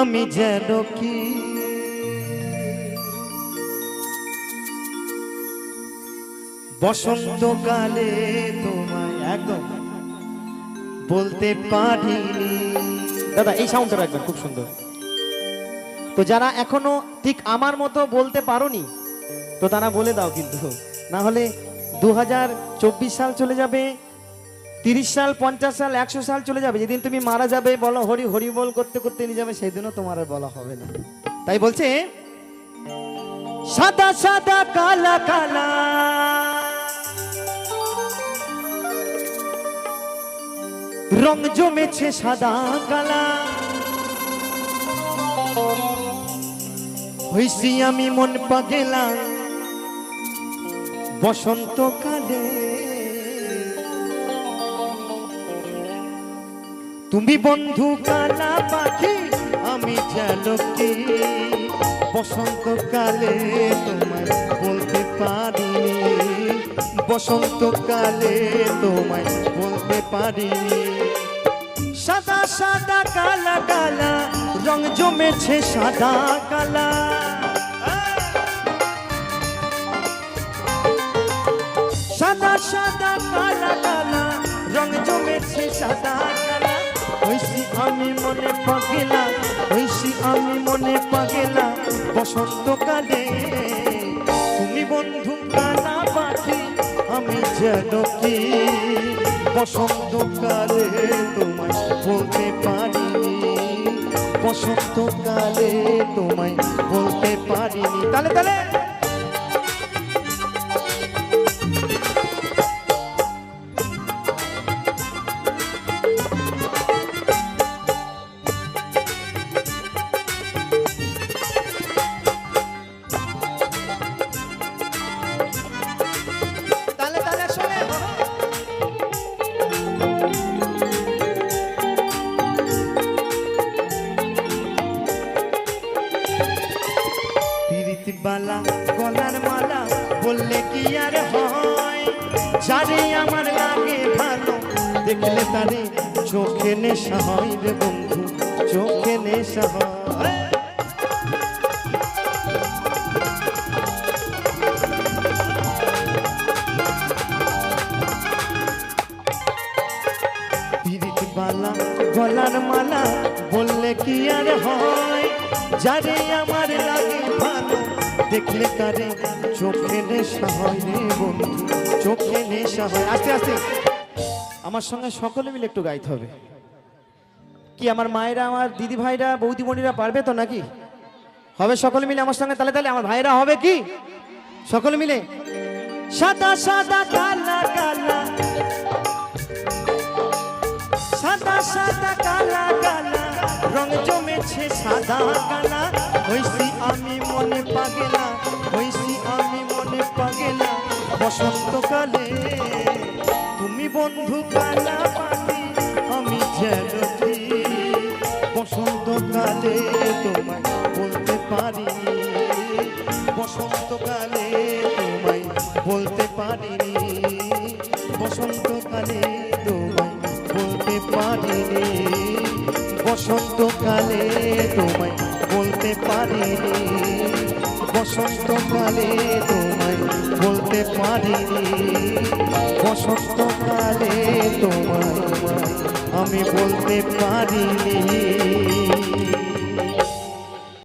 আমি যেন কি? বসন্তকালে তোমায় একদম বলতে পারিনি। দাদা, এই সাউন্ডটা রাখবেন, খুব সুন্দর। তো যারা এখনও ঠিক আমার মতো বলতে পারোনি, তো তারা বলে দাও কিন্তু। না হলে দু হাজার চব্বিশ সাল চলে যাবে তিরিশ সাল, পঞ্চাশ সাল, একশো সাল চলে যাবে। যেদিন তুমি মারা যাবে, বলো হরি হরি বল করতে করতে নিয়ে যাবে, সেদিনও তোমার আর বলা হবে না। তাই বলছে, সাদা সাদা, কালা কালা। রং জমেছে সাদা, কালা। হইছি আমি মন পাগেলা। বসন্তকালে তুমি বন্ধু কালা পাখি, আমি জালকি বসন্তকালে তোমায় বলতে পারি বসন্তকালে তোমায় বলতে পারি সাদা সাদা, কালা কালা, রং জমেছে সাদা, কালা। সাদা সাদা, কালা কালা, রং জমেছে সাদা, কালা। হইছি আমি মনে পাগেলা হইছি আমি মনে পাগেলা, বসন্তকালে। তুমি বন্ধু কালা পাখি আমি যেন কি? বসন্তকালে তোমায় বলতে পারিনি, বসন্তকালে তোমায় বলতে পারিনি। তালে তালে! বালা, গলার মালা, বললে কি আর হয়? যারে আমার লাগে ভালো, দেখলে তারে চোখে নেশা হয় রে বন্ধু, চোখে নেশা হয়। বালা, গলার মালা, বললে কি আর হয়? যারে আমার লাগে দেখলে তারে চোখে নেশা হয় রে বন্ধু, চোখে নেশা হয়। আস্তে আস্তে। আমার সঙ্গে সকলে মিলে একটু গাইতে হবে। কি আমার মায়েরা, আমার দিদি ভাইরা, বৌদি বোনিরা পারবে তো নাকি? হবে সকলে মিলে আমার সঙ্গে? তাহলে তাহলে আমার ভাইরা হবে কি? সকলে মিলে? সাদা সাদা, কালা কালা। সাদা সাদা, কালা কালা। রং জমেছে সাদা, কালা। বন্ধু আমি যেন বসন্তকালে তোমায় বলতে পারি। বসন্তকালে তোমায় বলতে পারিনি বসন্তকালে তোমায় বলতে পারিনি বসন্তকালে তোমায় বলতে পারিনি বসন্তকালে তোমায় বলতে পারিনি। বসন্তকালে তোমায় আমি বলতে পারিনি।